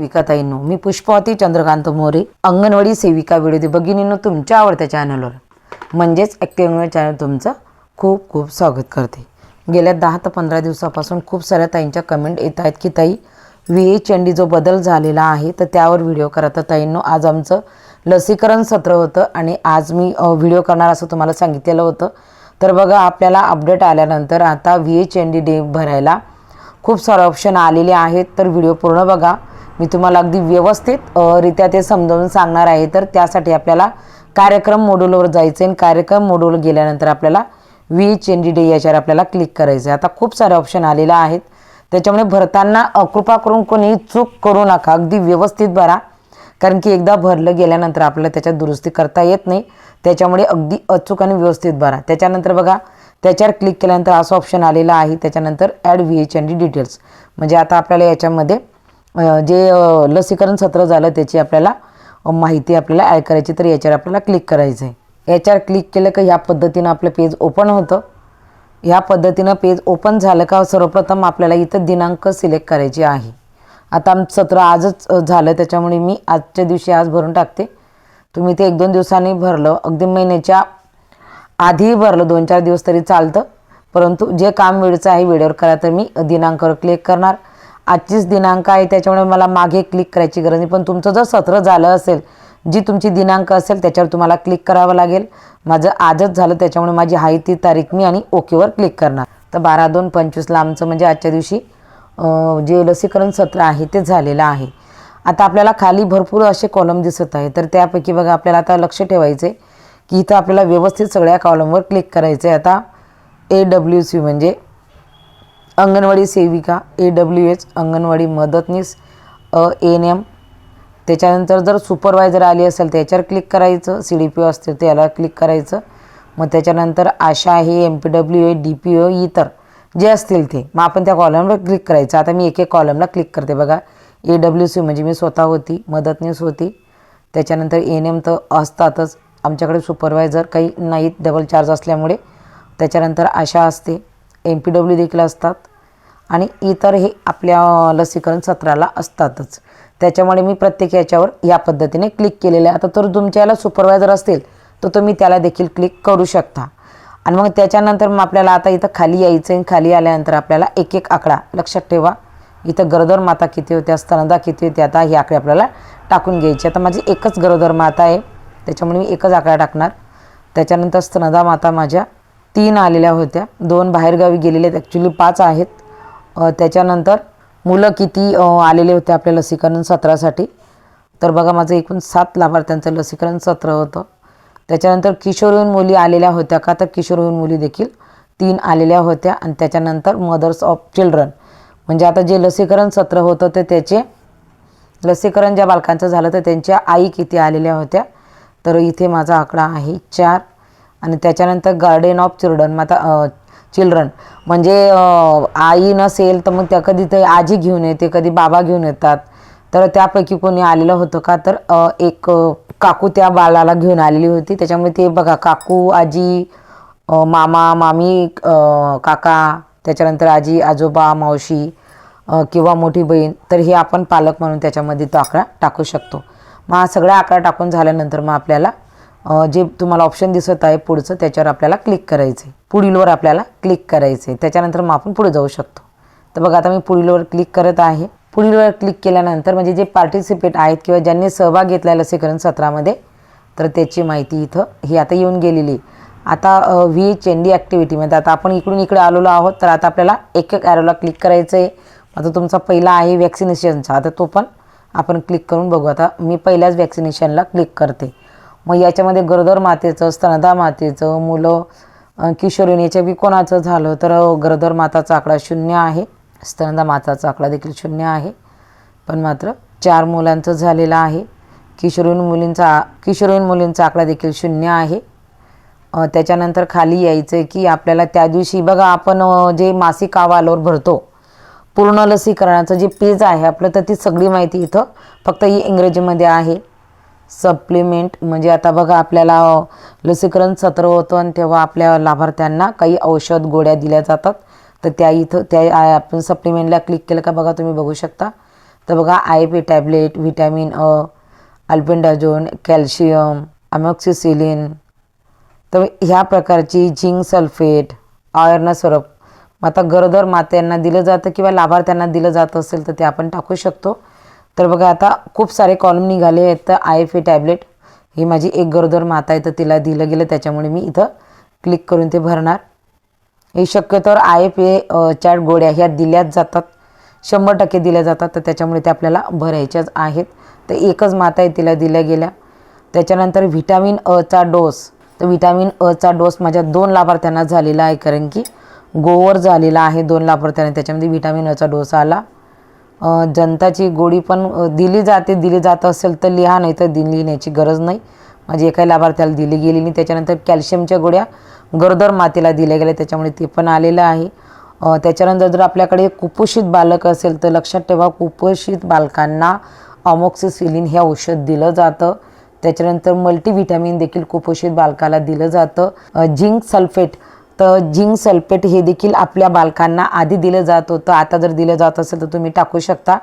विकाताईंनो मी पुष्पावती चंद्रकांत मोरे अंगणवाडी सेविका व्हिडिओ भगिनींनो तुमच्या आवडत्या चॅनलवर म्हणजेच ॲक्टिव्ह अंगणवाडी चॅनल तुमचं खूप खूप स्वागत करते. गेल्या दहा ते पंधरा दिवसापासून खूप साऱ्या ताईंच्या कमेंट येत आहेत की ताई व्ही एच एन डी जो बदल झालेला आहे तर त्यावर व्हिडिओ करा. तर ताईंनो आज आमचं लसीकरण सत्र होतं आणि आज मी व्हिडिओ करणार असं तुम्हाला सांगितलेलं होतं. तर बघा आपल्याला अपडेट आल्यानंतर आता V H N D day भरायला खूप सारे ऑप्शन आलेले आहेत. तर व्हिडिओ पूर्ण बघा. मी तुम्हाला अगदी व्यवस्थित रित्या ते समजावून सांगणार आहे. तर त्यासाठी आपल्याला कार्यक्रम मोडूलवर जायचं आहे आणि कार्यक्रम मोडूल गेल्यानंतर आपल्याला V H N D day याच्यावर आपल्याला क्लिक करायचं आहे आता खूप सारे ऑप्शन आलेले आहेत. त्याच्यामुळे भरताना कृपा करून कोणी चूक करू नका. अगदी व्यवस्थित भरा. कारण की एकदा भरलं गेल्यानंतर आपल्याला त्याच्यात दुरुस्ती करता येत नाही. त्याच्यामुळे अगदी अचूक आणि व्यवस्थित भरा. त्याच्यानंतर बघा त्याच्यावर क्लिक केल्यानंतर असं ऑप्शन आलेलं आहे. त्याच्यानंतर add V H N D details म्हणजे आता आपल्याला याच्यामध्ये जे लसीकरण सत्र झालं त्याची आपल्याला माहिती आपल्याला ॲड करायची तर याच्यावर आपल्याला क्लिक करायचं आहे. याच्यावर क्लिक केलं का ह्या पद्धतीनं आपलं पेज ओपन होतं. ह्या पद्धतीनं पेज ओपन झालं का सर्वप्रथम आपल्याला इथं दिनांक सिलेक्ट करायची आहे. आता आमचं सत्र आजच झालं त्याच्यामुळे मी आजच्या दिवशी आज भरून टाकते. तुम्ही ते एक दोन दिवसांनी भरलं अगदी महिन्याच्या आधी भरलं दोन चार दिवस तरी चालतं. परंतु जे काम वेळचं आहे वेळेवर करा तर मी दिनांकावर क्लिक करणार. आजचीच दिनांक आहे त्याच्यामुळे मला मागे क्लिक करायची गरज नाही. पण तुमचं जर सत्र झालं असेल जी तुमची दिनांक असेल त्याच्यावर तुम्हाला क्लिक करावं लागेल. माझं आजच झालं त्याच्यामुळे माझी आहे ती तारीख मी आणि ओकेवर क्लिक करणार. तर बारा दोन पंचवीसला आमचं म्हणजे आजच्या दिवशी जे लसीकरण सत्र आहे ते झालेलं आहे. आता आपल्याला खाली भरपूर असे कॉलम दिसत आहे तर त्यापैकी बघा आपल्याला आता लक्ष ठेवायचं आहे की इथं आपल्याला व्यवस्थित सगळ्या कॉलमवर क्लिक करायचं आहे आता ए डब्ल्यू सी म्हणजे अंगणवाडी सेविका ए डब्ल्यू एच अंगणवाडी मदतनीस एन एम त्याच्यानंतर जर सुपरवायझर आली असेल त्याच्यावर क्लिक करायचं. सी डी पी ओ असतील त्याला क्लिक करायचं. मग त्याच्यानंतर आशा आहे M P W A D P O इतर जे असतील ते. मग आपण त्या कॉलमवर क्लिक करायचं. आता मी एक एक कॉलमला क्लिक करते बघा. ए डब्ल्यू सी म्हणजे मी स्वतः होती मदतनीस होती. त्याच्यानंतर एन एम तर असतातच. आमच्याकडे सुपरवायझर काही नाहीत डबल चार्ज असल्यामुळे. त्याच्यानंतर आशा असते एम पी डब्ल्यू देखील असतात. आणि इतर हे आपल्या लसीकरण सत्राला असतातच. त्याच्यामुळे मी प्रत्येक याच्यावर या पद्धतीने क्लिक केलेलं आहे. आता तर तुमच्या याला सुपरवायझर असतील तर तुम्ही त्याला देखील क्लिक करू शकता. आणि मग त्याच्यानंतर मग आपल्याला आता इथं खाली यायचं आहे खाली आल्यानंतर आपल्याला एक एक आकडा लक्षात ठेवा. इथं गरोदर माता किती होत्या स्तनदा किती होत्या आता हे आकडे आपल्याला टाकून घ्यायचे. आता माझी एकच गरोदर माता आहे त्याच्यामुळे मी एकच आकडा टाकणार. त्याच्यानंतर स्तनदा माता माझ्या तीन आलेल्या होत्या. दोन बाहेरगावी गेलेल्या आहेत. ॲक्च्युली पाच आहेत. त्याच्यानंतर मुलं किती आलेले होते आपल्या लसीकरण सत्रासाठी? तर बघा माझं एकूण सात लाभार्थ्यांचं लसीकरण सत्र होतं. त्याच्यानंतर किशोरवयीन मुली आलेल्या होत्या का? तर किशोरवयीन मुली देखील तीन आलेल्या होत्या. आणि त्याच्यानंतर मदर्स ऑफ चिल्ड्रन म्हणजे आता जे लसीकरण सत्र होतं ते त्याचे लसीकरण ज्या बालकांचं झालं तर त्यांच्या आई किती आलेल्या होत्या? तर इथे माझा आकडा आहे चार. आणि त्याच्यानंतर गार्डन ऑफ चिल्ड्रन मग आता चिल्ड्रन म्हणजे आई नसेल तर मग त्या कधी ते आजी घेऊन येते कधी बाबा घेऊन येतात. तर त्यापैकी कोणी आलेलं होतं का? तर एक काकू त्या बाळाला घेऊन आलेली होती. त्याच्यामुळे ते बघा काकू आजी मामा मामी काका त्याच्यानंतर आजी आजोबा मावशी किंवा मोठी बहीण तर हे आपण पालक म्हणून त्याच्यामध्ये तो आकडा टाकू शकतो. मग हा सगळा आकडा टाकून झाल्यानंतर मग आपल्याला जे तुम्हाला ऑप्शन दिसत आहे पुढचं त्याच्यावर आपल्याला क्लिक करायचं आहे पुढीलवर आपल्याला क्लिक करायचं आहे त्याच्यानंतर मग आपण पुढे जाऊ शकतो. तर बघा आता मी पुढीलवर क्लिक करत आहे. पुढीलवर क्लिक केल्यानंतर म्हणजे जे पार्टिसिपेट आहेत किंवा ज्यांनी सहभाग घेतला आहे लसीकरण सत्रामध्ये तर त्याची माहिती इथं ही आता येऊन गेलेली आहे. आता व्ही एच एन डी ॲक्टिव्हिटीमध्ये आता आपण इकडून इकडे आलेलो आहोत तर आता आपल्याला एक एक ॲरोला क्लिक करायचं आहे आता तुमचा पहिला आहे वॅक्सिनेशनचा आता तो पण आपण क्लिक करून बघू. आता मी पहिल्याच वॅक्सिनेशनला क्लिक करते. मग याच्यामध्ये गरोदर मातेचं स्तनदा मातेचं मुलं अ, याच्या बी कोणाचं झालं तर गरोदर माताचा आकडा शून्य आहे. स्तनदा माताचा आकडा देखील शून्य आहे. पण मात्र चार मुलांचं झालेलं आहे. किशोरीन मुलींचा किशोरीन मुलींचा आकडा देखील शून्य आहे. त्याच्यानंतर खाली यायचं आहे की आपल्याला त्या दिवशी बघा आपण जे मासिक अहवालावर भरतो पूर्ण लसीकरणाचं जे पेज आहे आपलं तर ती सगळी माहिती इथं फक्त ही इंग्रजीमध्ये आहे. सप्लिमेंट म्हणजे आता बघा आपल्याला लसीकरण सत्र होतं आणि तेव्हा आपल्या लाभार्थ्यांना काही औषध गोळ्या दिल्या जातात. तर त्या इथं त्या आपण सप्लिमेंटला क्लिक केलं का बघा तुम्ही बघू शकता. तर बघा आय पी टॅबलेट व्हिटॅमिन अ अल्पेंडाझोन कॅल्शियम अमॉक्सिसिलिन तर ह्या प्रकारची झिंक सल्फेट आयर्न स्वरूप आता गरोदर मात्यांना दिलं जातं किंवा लाभार्थ्यांना दिलं जात असेल तर ते आपण टाकू शकतो. तर बघा आता खूप सारे कॉलम निघाले आहेत. तर आय एफ ए टॅबलेट ही माझी एक गरोदर माता आहे तर तिला दिलं गेलं. त्याच्यामुळे मी इथं क्लिक करून ते भरणार. हे शक्यतोवर आय एफ ए च्या गोळ्या ह्या दिल्याच जातात. शंभर टक्के दिल्या जातात. तर त्याच्यामुळे ते आपल्याला भरायच्याच आहेत. तर एकच माता आहे तिला दिल्या गेल्या. त्याच्यानंतर व्हिटॅमिन अचा डोस तर व्हिटॅमिन अचा डोस माझ्या दोन लाभार्थ्यांना झालेला आहे कारण की गोवर झालेला आहे दोन लाभार्थ्यांना. त्याच्यामध्ये व्हिटॅमिन अचा डोस आला. जनताची गोडी पण दिली जाते दिली जात असेल तर लिहा नाही तर दि लिहिण्याची गरज नाही. माझी एकाही लाभार्थ्याला दिली गेली नाही. त्याच्यानंतर कॅल्शियमच्या गोळ्या गरोदर मातेला दिल्या गेल्या त्याच्यामुळे ते पण आलेलं आहे. त्याच्यानंतर जर आपल्याकडे कुपोषित बालक असेल तर लक्षात ठेवा कुपोषित बालकांना अमोक्सिसिलिन हे औषध दिलं जातं. त्याच्यानंतर मल्टीव्हिटॅमिन देखील कुपोषित बालकाला दिलं जातं. झिंक सल्फेट तर झिंक सल्फेट हे देखील आपल्या बालकांना आधी दिलं जात होतं. आता जर दिलं जात असेल तर तुम्ही टाकू शकता.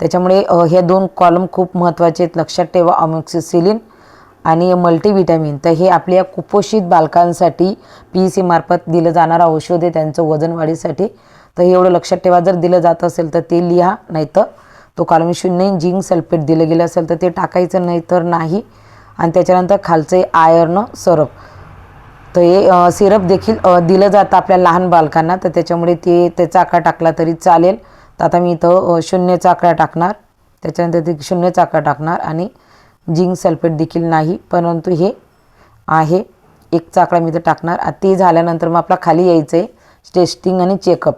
त्याच्यामुळे हे दोन कॉलम खूप महत्त्वाचे आहेत. लक्षात ठेवा ऑमिक्सिसिलिन आणि मल्टीव्हिटॅमिन तर हे आपल्या कुपोषित बालकांसाठी पी सी मार्फत दिलं जाणारं औषध आहे. त्यांचं वजन वाढीसाठी. तर हे एवढं लक्षात ठेवा. जर दिलं जात असेल तर ते लिहा नाही तर तो कॉलम शून्य झिंक सल्फेट दिलं गेलं असेल तर ते टाकायचं नाही तर नाही. आणि त्याच्यानंतर खालचं आयर्न सरप तर हे सिरप देखील दिलं जातं आपल्या लहान बालकांना. तर त्याच्यामुळे ते त्याचा आकडा टाकला तरी चालेल. तर आता मी इथं शून्यचा आकडा टाकणार. त्याच्यानंतर ते शून्यचा आकडा टाकणार. आणि जिंक सल्फेट देखील नाही. परंतु हे आहे. एक चाकडा मी इथं टाकणार. ते झाल्यानंतर मग आपला खाली यायचं आहे टेस्टिंग आणि चेकअप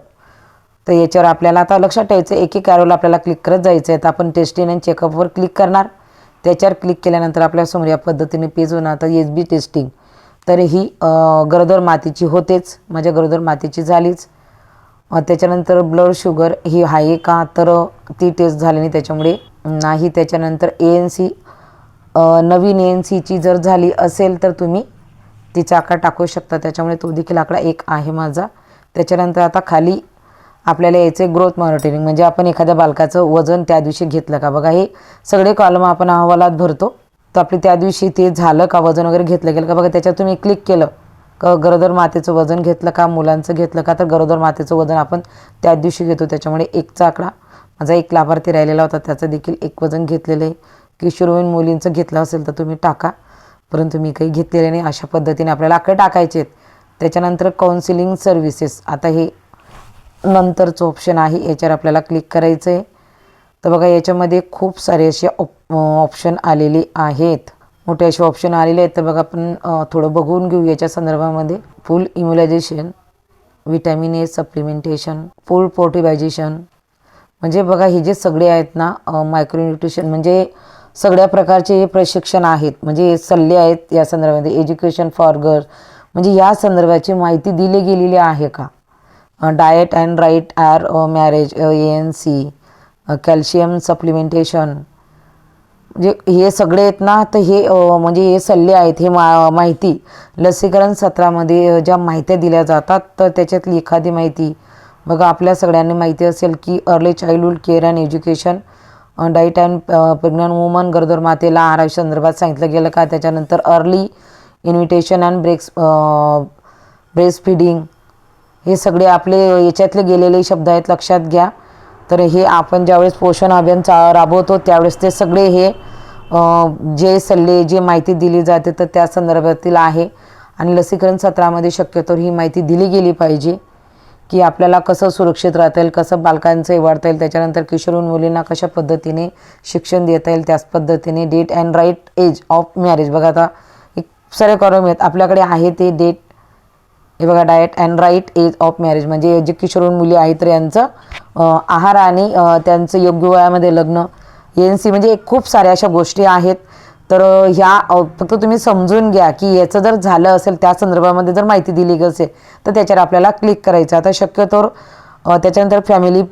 तर याच्यावर आपल्याला आता लक्षात ठेवायचं एक एक ॲरोला आपल्याला क्लिक करत जायचं आहे तर आपण टेस्टिंग आणि चेकअपवर क्लिक करणार. त्याच्यावर क्लिक केल्यानंतर आपल्यासमोर या पद्धतीने पेज होणार आता एच बी टेस्टिंग तर ही गरोदर मातीची होतेच माझ्या गरोदर मातीची झालीच. त्याच्यानंतर ब्लड शुगर ही आहे का? तर ती टेस्ट झाली नाही त्याच्यामुळे नाही. त्याच्यानंतर ए एन सी नवीन ए एन सीची जर झाली असेल तर तुम्ही तिचा आकडा टाकू शकता. त्याच्यामुळे तो देखील आकडा एक आहे माझा. त्याच्यानंतर आता खाली आपल्याला याचे ग्रोथ मॉनिटरिंग म्हणजे आपण एखाद्या बालकाचं वजन त्या दिवशी घेतलं का? बघा हे सगळे कॉलम आपण अहवालात भरतो. तर आपली त्या दिवशी ते झालं का वजन वगैरे घेतलं गेलं का? बघा त्याच्यात तुम्ही क्लिक केलं. का गरोदर मातेचं वजन घेतलं का मुलांचं घेतलं का? तर गरोदर मातेचं वजन आपण त्या दिवशी घेतो. त्याच्यामुळे एकचा आकडा माझा एक लाभार्थी राहिलेला होता. त्याचं देखील एक वजन घेतलेलं आहे. किशोरवयीन मुलींचं घेतलं असेल तर तुम्ही टाका. परंतु मी काही घेतलेले नाही. अशा पद्धतीने आपल्याला आकडे टाकायचे आहेत. त्याच्यानंतर काउन्सिलिंग सर्व्हिसेस आता हे नंतरचं ऑप्शन आहे. याच्यावर आपल्याला क्लिक करायचं आहे तर बघा याच्यामध्ये खूप सारे असे ऑप ऑप्शन आलेले आहेत. मोठे असे ऑप्शन आलेले आहेत. तर बघा आपण थोडं बघून घेऊ याच्या संदर्भामध्ये. फुल इम्युलायझेशन विटॅमिन ए सप्लिमेंटेशन फुल पोर्टिबायझेशन म्हणजे बघा हे जे सगळे आहेत ना मायक्रोन्युट्रिशन म्हणजे सगळ्या प्रकारचे हे प्रशिक्षण आहेत. म्हणजे हे सल्ले आहेत या संदर्भामध्ये. एज्युकेशन फॉर गर्ल्स म्हणजे या संदर्भाची माहिती दिली गेलेली आहे का? Diet and right R marriage A N C calcium supplementation. म्हणजे हे सगळे आहेत ना तर हे म्हणजे हे सल्ले आहेत हे मा माहिती. लसीकरण सत्रामध्ये ज्या माहित्या दिल्या जातात तर त्याच्यातली एखादी माहिती. बघा आपल्या सगळ्यांनी माहिती असेल की early childhood care and education diet and pregnant woman गरोदर मातेला आहार संदर्भात सांगितलं गेलं का? त्याच्यानंतर early invitation and breaks breast feeding हे सगळे आपले याच्यातले गेलेले शब्द आहेत लक्षात घ्या. तर हे आपण ज्यावेळेस पोषण अभियान चा राबवतो त्यावेळेस ते सगळे हे जे सल्ले जे माहिती दिली जाते तर त्या संदर्भातील आहे. आणि लसीकरण सत्रामध्ये शक्यतो ही माहिती दिली गेली पाहिजे की आपल्याला कसं सुरक्षित राहता येईल कसं बालकांचं हे वाढता येईल त्याच्यानंतर किशोरवयीन मुलींना कशा पद्धतीने शिक्षण देता येईल त्याच पद्धतीने date and right age of marriage बघा आता एक सारे कॉलम आहेत आपल्याकडे आहे ते डेट हे बघा diet and right age of marriage म्हणजे जे किशोरवयीन मुली आहेत तर यांचं आहार आणि त्यांचं योग्य वयामध्ये लग्न एन सी म्हणजे खूप साऱ्या अशा गोष्टी आहेत. तर ह्या फक्त तुम्ही समजून घ्या की याचं जर झालं असेल त्या संदर्भामध्ये जर माहिती दिली असेल तर त्याच्यावर आपल्याला क्लिक करायचं आता शक्यतोवर त्याच्यानंतर फॅमिली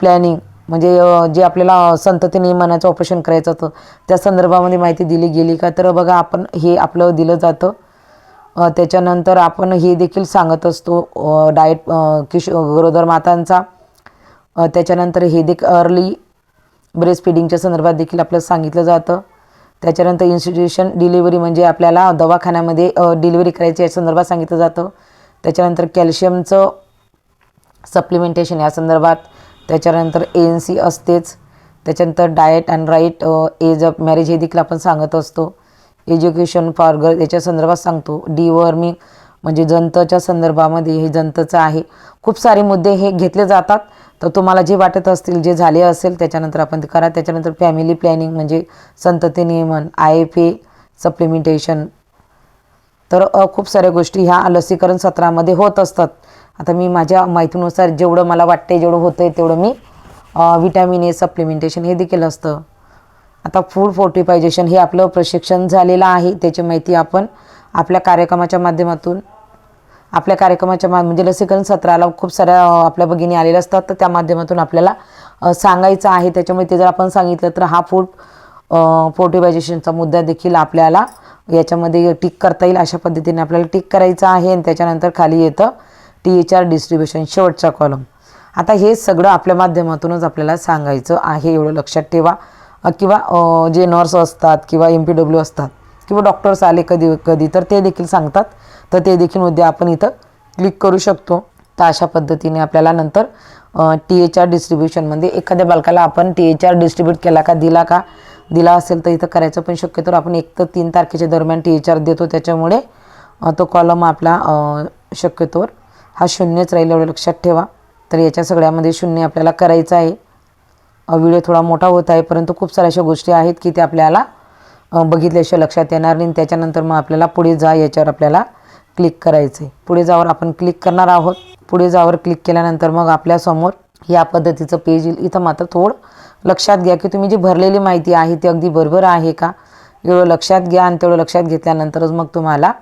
प्लॅनिंग म्हणजे जे आपल्याला संतती नियमनाचं ऑपरेशन करायचं होतं त्या संदर्भामध्ये माहिती दिली गेली का? तर बघा आपण हे आपलं दिलं जातं. त्याच्यानंतर आपण हे देखील सांगत असतो डाएट किश गरोदर मातांचा. त्याच्यानंतर हे देखील अर्ली ब्रेस्ट फिडिंगच्या संदर्भात देखील आपल्याला सांगितलं जातं. त्याच्यानंतर इन्स्टिट्यूशन डिलिव्हरी म्हणजे आपल्याला दवाखान्यामध्ये डिलिव्हरी करायची या संदर्भात सांगितलं जातं. त्याच्यानंतर कॅल्शियमचं सप्लिमेंटेशन या संदर्भात. त्याच्यानंतर ए एन सी असतेच. त्याच्यानंतर diet and right age of marriage हे देखील आपण सांगत असतो. एज्युकेशन फॉर गर्ल याच्या संदर्भात सांगतो. डिवॉर्मिंग म्हणजे जंतच्या संदर्भामध्ये हे जंतचं आहे. खूप सारे मुद्दे हे घेतले जातात. तर तुम्हाला जे वाटत असतील जे झाले असेल त्याच्यानंतर आपण ते करा. त्याच्यानंतर फॅमिली प्लॅनिंग म्हणजे संतती नियमन आय एफ ए सप्लिमेंटेशन तर खूप साऱ्या गोष्टी ह्या लसीकरण सत्रामध्ये होत असतात. आता मी माझ्या माहितीनुसार जेवढं मला वाटते जेवढं होतं आहे तेवढं मी विटॅमिन ए सप्लिमेंटेशन हे देखील असतं. आता फूड फोर्टिफायझेशन हे आपलं प्रशिक्षण झालेलं आहे. त्याची माहिती आपण आपल्या कार्यक्रमाच्या माध्यमातून आपल्या कार्यक्रमाच्या मा म्हणजे लसीकरण सत्राला खूप साऱ्या आपल्या भगिनी आलेल्या असतात. तर त्या माध्यमातून आपल्याला सांगायचं आहे. त्याच्यामुळे ते जर आपण सांगितलं तर हा फूड फोर्टिफायझेशनचा मुद्दा देखील आपल्याला याच्यामध्ये टिक करता येईल अशा पद्धतीने आपल्याला टिक करायचं आहे. आणि त्याच्यानंतर खाली येतं टी एच आर डिस्ट्रीब्युशन शेवटचा कॉलम आता हे सगळं आपल्या माध्यमातूनच आपल्याला सांगायचं आहे. एवढं लक्षात ठेवा. किंवा जे नर्स असतात किंवा एम पी डब्ल्यू असतात किंवा डॉक्टर्स आले कधी कधी तर ते देखील सांगतात. तर ते देखील मुद्दे आपण इथं क्लिक करू शकतो. तर अशा पद्धतीने आपल्याला नंतर टी एच आर डिस्ट्रीब्युशनमध्ये एखाद्या बालकाला आपण टी एच आर डिस्ट्रीब्यूट केला का दिला का दिला असेल तर इथं करायचं पण शक्यतो आपण एक तर तीन तारखेच्या दरम्यान टी एच आर देतो. त्याच्यामुळे तो कॉलम आपला शक्यतोवर हा शून्यच राहील एवढं लक्षात ठेवा. तर याच्या सगळ्यामध्ये शून्य आपल्याला करायचं आहे. व्हिडिओ थोडा मोठा होत आहे परंतु खूप साऱ्या अशा गोष्टी आहेत की ते आपल्याला बघितल्याशिवाय लक्षात येणार नाही. त्याच्यानंतर मग आपल्याला पुढे जा याच्यावर आपल्याला क्लिक करायचं आहे पुढे जावर आपण क्लिक करणार आहोत. पुढे जावर क्लिक केल्यानंतर मग आपल्यासमोर या पद्धतीचं पेज येईल. इथं मात्र थोडं लक्षात घ्या की तुम्ही जी भरलेली माहिती आहे ती अगदी बरोबर आहे का? एवढं लक्षात घ्या आणि तेवढं लक्षात घेतल्यानंतरच मग तुम्हाला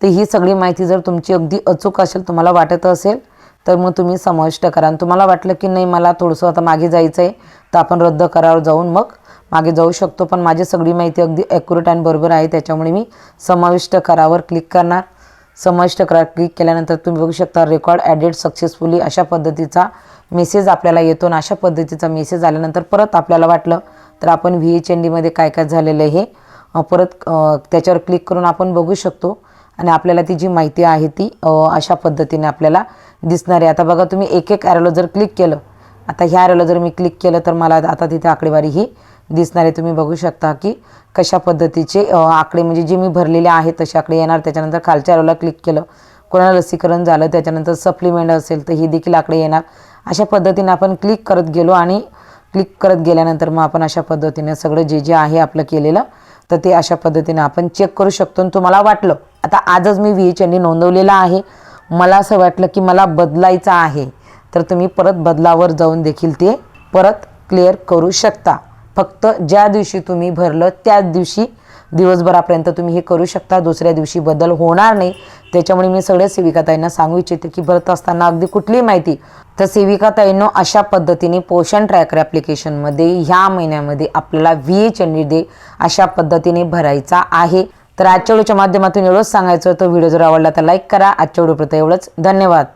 तर ही सगळी माहिती जर तुमची अगदी अचूक असेल तुम्हाला वाटत असेल तर मग तुम्ही समाविष्ट करा. आणि तुम्हाला वाटलं की नाही मला थोडंसं आता मागे जायचं आहे तर आपण रद्द करावर जाऊन मग मागे जाऊ शकतो. पण माझी सगळी माहिती अगदी ॲक्युरेट आणि बरोबर आहे. त्याच्यामुळे मी समाविष्ट करावर क्लिक करणार. समाविष्ट करा क्लिक केल्यानंतर तुम्ही बघू शकता रेकॉर्ड ॲडेड सक्सेसफुली अशा पद्धतीचा मेसेज आपल्याला येतो आणि अशा पद्धतीचा मेसेज आल्यानंतर परत आपल्याला वाटलं तर आपण व्ही एच एन डीमध्ये काय काय झालेलं आहे हे परत त्याच्यावर क्लिक करून आपण बघू शकतो. आणि आपल्याला ती जी माहिती आहे ती अशा पद्धतीने आपल्याला दिसणार आहे. आता बघा तुम्ही एक एक ॲरोला जर क्लिक केलं आता ह्या ॲरोला जर मी क्लिक केलं तर मला आता तिथे आकडेवारी ही दिसणार आहे. तुम्ही बघू शकता की कशा पद्धतीचे आकडे म्हणजे जे मी भरलेले आहेत तसे आकडे येणार. त्याच्यानंतर खालच्या ॲरोला क्लिक केलं. कोणाला लसीकरण झालं त्याच्यानंतर सप्लिमेंट असेल तर ही देखील आकडे येणार. अशा पद्धतीने आपण क्लिक करत गेलो आणि क्लिक करत गेल्यानंतर मग आपण अशा पद्धतीने सगळं जे जे आहे आपलं केलेलं तर ते अशा पद्धतीने आपण चेक करू शकतो. आणि तुम्हाला वाटलं आता आजच मी व्ही एच एन नोंदवलेलं आहे. मला असं वाटलं की मला बदलायचं आहे. तर तुम्ही परत बदलावर जाऊन देखील ते परत क्लिअर करू शकता. फक्त ज्या दिवशी तुम्ही भरलं त्याच दिवशी दिवसभरापर्यंत तुम्ही हे करू शकता. दुसऱ्या दिवशी बदल होणार नाही. त्याच्यामुळे मी सगळ्या सेविकाताईंना सांगू इच्छिते की भरत असताना अगदी कुठलीही माहिती. तर सेविकाताईंनो अशा पद्धतीने पोषण ट्रॅकर ॲप्लिकेशनमध्ये ह्या महिन्यामध्ये आपल्याला व्ही एच एन डी अशा पद्धतीने भरायचा आहे. तर आजच्या व्हिडिओच्या माध्यमातून एवढंच सांगायचं तो व्हिडिओ जर आवडला तर लाईक करा. आजच्या व्हिडिओप्रत एवढंच. धन्यवाद.